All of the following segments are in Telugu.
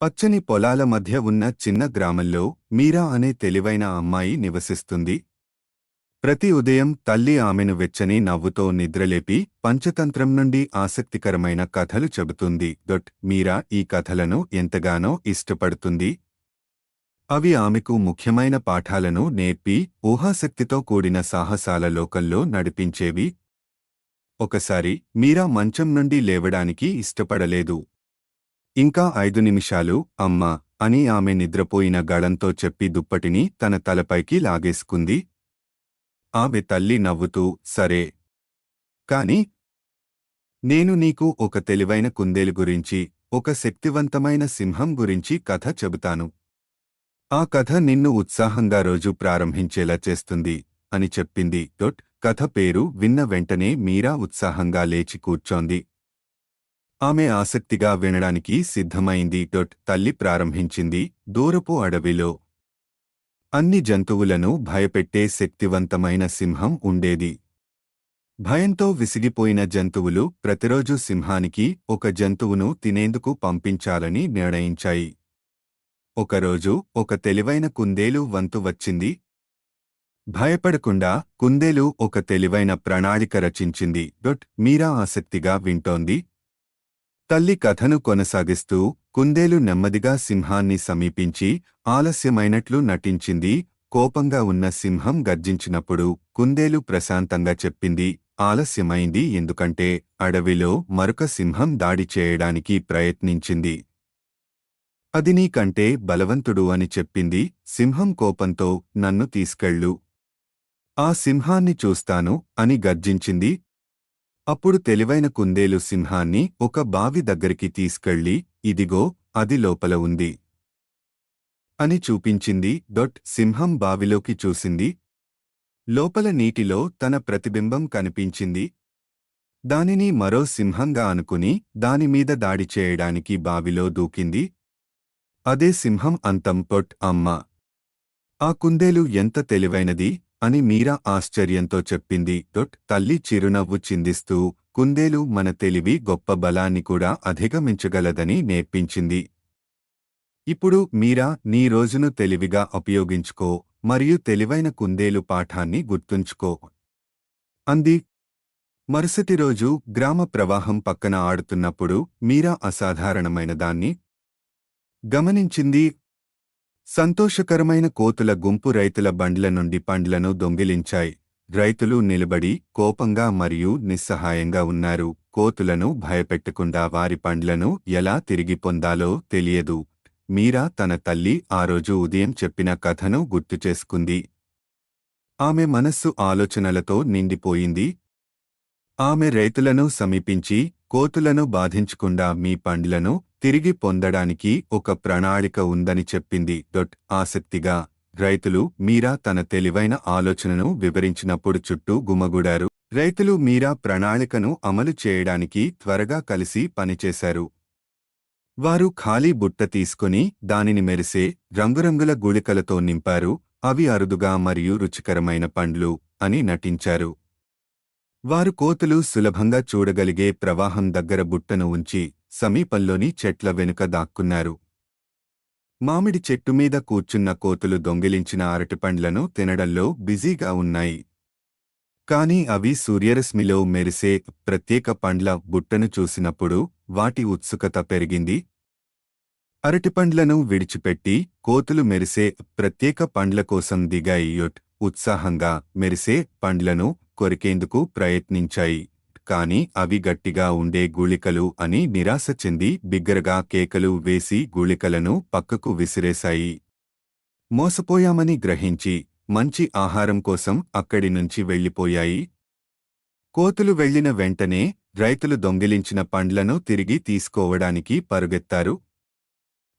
పచ్చని పొలాల మధ్య ఉన్న చిన్న గ్రామంలో మీరా అనే తెలివైన అమ్మాయి నివసిస్తుంది. ప్రతి ఉదయం తల్లి ఆమెను వెచ్చని నవ్వుతో నిద్రలేపి పంచతంత్రం నుండి ఆసక్తికరమైన కథలు చెబుతుంది. దొట్ మీరా ఈ కథలను ఎంతగానో ఇష్టపడుతుంది. అవి ఆమెకు ముఖ్యమైన పాఠాలను నేర్పి ఊహాశక్తితో కూడిన సాహసాల లోకల్లో నడిపించేవి. ఒకసారి మీరా మంచం నుండి లేవడానికి ఇష్టపడలేదు. ఇంకా ఐదు నిమిషాలు అమ్మా అని ఆమె నిద్రపోయిన గళంతో చెప్పి దుప్పటిని తన తలపైకి లాగేసుకుంది. ఆమె తల్లి నవ్వుతూ సరే. కాని నేను నీకు ఒక తెలివైన కుందేలు గురించి ఒక శక్తివంతమైన సింహం గురించి కథ చెబుతాను. ఆ కథ నిన్ను ఉత్సాహంగా రోజు ప్రారంభించేలా చేస్తుంది అని చెప్పింది. డొట్ కథ పేరు విన్న వెంటనే మీరా ఉత్సాహంగా లేచి కూర్చోంది. ఆమె ఆసక్తిగా వినడానికి సిద్ధమైంది. డొట్ తల్లి ప్రారంభించింది. దూరపు అడవిలో అన్ని జంతువులను భయపెట్టే శక్తివంతమైన సింహం ఉండేది. భయంతో విసిగిపోయిన జంతువులు ప్రతిరోజు సింహానికి ఒక జంతువును తినేందుకు పంపించాలని నిర్ణయించాయి. ఒకరోజు ఒక తెలివైన కుందేలు వంతు వచ్చింది. భయపడకుండా కుందేలు ఒక తెలివైన ప్రణాళిక రచించింది. డొట్ మీరా ఆసక్తిగా వింటోంది. తల్లి కథను కొనసాగిస్తూ కుందేలు నెమ్మదిగా సింహాన్ని సమీపించి ఆలస్యమైనట్లు నటించింది. కోపంగా ఉన్న సింహం గర్జించినప్పుడు కుందేలు ప్రశాంతంగా చెప్పింది ఆలస్యమైంది ఎందుకంటే అడవిలో మరొక సింహం దాడి చేయడానికి ప్రయత్నించింది. అది నీకంటే బలవంతుడు అని చెప్పింది. సింహం కోపంతో నన్ను తీసుకెళ్ళు. ఆ సింహాన్ని చూస్తాను అని గర్జించింది అప్పుడు తెలివైన కుందేలు సింహాన్ని ఒక బావి దగ్గరికి తీసుకెళ్ళి ఇదిగో అది లోపల ఉంది అని చూపించింది. డొట్ సింహం బావిలోకి చూసింది. లోపల నీటిలో తన ప్రతిబింబం కనిపించింది. దానిని మరో సింహంగా అనుకుని దానిమీద దాడి చేయడానికి బావిలో దూకింది. అదే సింహం అంతం. పొట్ అమ్మ! ఆ కుందేలు ఎంత తెలివైనది! అని మీరా ఆశ్చర్యంతో చెప్పింది. డొట్ తల్లి చిరునవ్వు చిందిస్తూ కుందేలు మన తెలివి గొప్ప బలాన్ని కూడా అధిగమించగలదని నేర్పించింది. ఇప్పుడు మీరా నీ రోజును తెలివిగా ఉపయోగించుకో మరియు తెలివైన కుందేలు పాఠాన్ని గుర్తుంచుకో. అంది. మరుసటి రోజు గ్రామ ప్రవాహం పక్కన ఆడుతున్నప్పుడు మీరా అసాధారణమైన దాన్ని గమనించింది. సంతోషకరమైన కోతుల గుంపు రైతుల బండ్ల నుండి పండ్లను దొంగిలించాయి. రైతులు నిలబడి కోపంగా మరియు నిస్సహాయంగా ఉన్నారు. కోతులను భయపెట్టకుండా వారి పండ్లను ఎలా తిరిగి పొందాలో తెలియదు. మీరా తన తల్లి ఆ రోజు ఉదయం చెప్పిన కథను గుర్తుచేసుకుంది ఆమె మనస్సు ఆలోచనలతో నిండిపోయింది. ఆమె రైతులను సమీపించి కోతులను బాధించకుండా మీ పండ్లను తిరిగి పొందడానికి ఒక ప్రణాళిక ఉందని చెప్పింది డొట్ ఆసక్తిగా. రైతులు మీరా తన తెలివైన ఆలోచనను వివరించినప్పుడు చుట్టూ గుమగూడారు. రైతులు మీరా ప్రణాళికను అమలు చేయడానికి త్వరగా కలిసి పనిచేశారు. వారు ఖాళీ బుట్ట తీసుకుని దానిని మెరిసే రంగురంగుల గుళికలతో నింపారు. అవి అరుదుగా మరియు రుచికరమైన పండ్లు అని నటించారు. వారు కోతులు సులభంగా చూడగలిగే ప్రవాహం దగ్గర బుట్టను ఉంచి సమీపంలోని చెట్ల వెనుక దాక్కున్నారు. మామిడి చెట్టు మీద కూర్చున్న కోతులు దొంగిలించిన అరటిపండ్లను తినడంలో బిజీగా ఉన్నాయి. కాని అవి సూర్యరశ్మిలో మెరిసే ప్రత్యేక పండ్ల బుట్టను చూసినప్పుడు వాటి ఉత్సుకత పెరిగింది. అరటిపండ్లను విడిచిపెట్టి కోతులు మెరిసే ప్రత్యేక పండ్ల కోసం దిగాయి యొట్. ఉత్సాహంగా మెరిసే పండ్లను కొరికేందుకు ప్రయత్నించాయి. కాని అవి గట్టిగా ఉండే గూళికలు అని నిరాశ చెంది బిగ్గరగా కేకలు వేసి గూళికలను పక్కకు విసిరేశాయి. మోసపోయామని గ్రహించి మంచి ఆహారం కోసం అక్కడి నుంచి వెళ్ళిపోయాయి. కోతులు వెళ్ళిన వెంటనే రైతులు దొంగిలించిన పండ్లను తిరిగి తీసుకోవడానికి పరుగెత్తారు.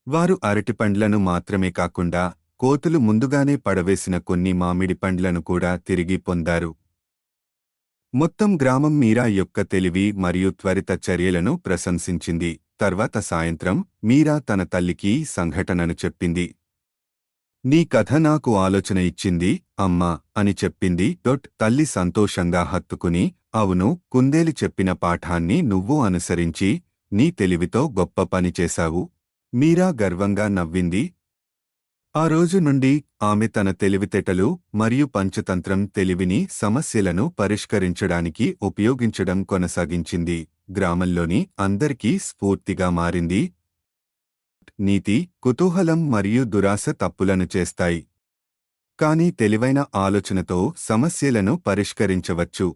వారు అరటిపండ్లను మాత్రమే కాకుండా కోతులు ముందుగానే పడవేసిన కొన్ని మామిడి పండ్లను కూడా తిరిగి పొందారు. మొత్తం గ్రామం మీరా యొక్క తెలివి మరియు త్వరిత చర్యలను ప్రశంసించింది. తర్వాత సాయంత్రం మీరా తన తల్లికి సంఘటనను చెప్పింది. నీ కథ నాకు ఆలోచన ఇచ్చింది అమ్మా అని చెప్పింది. డొట్ తల్లి సంతోషంగా హత్తుకుని అవును కుందేలి చెప్పిన పాఠాన్ని నువ్వు అనుసరించి నీ తెలివితో గొప్ప పని చేశావు. మీరా గర్వంగా నవ్వింది. ఆ రోజు నుండి ఆమె తన తెలివితేటలు మరియు పంచతంత్రం తెలివిని సమస్యలను పరిష్కరించడానికి ఉపయోగించడం కొనసాగించింది. గ్రామంలోని అందరికీ స్ఫూర్తిగా మారింది. నీతి కుతూహలం మరియు దురాశ తప్పులను చేస్తాయి. కానీ తెలివైన ఆలోచనతో సమస్యలను పరిష్కరించవచ్చు.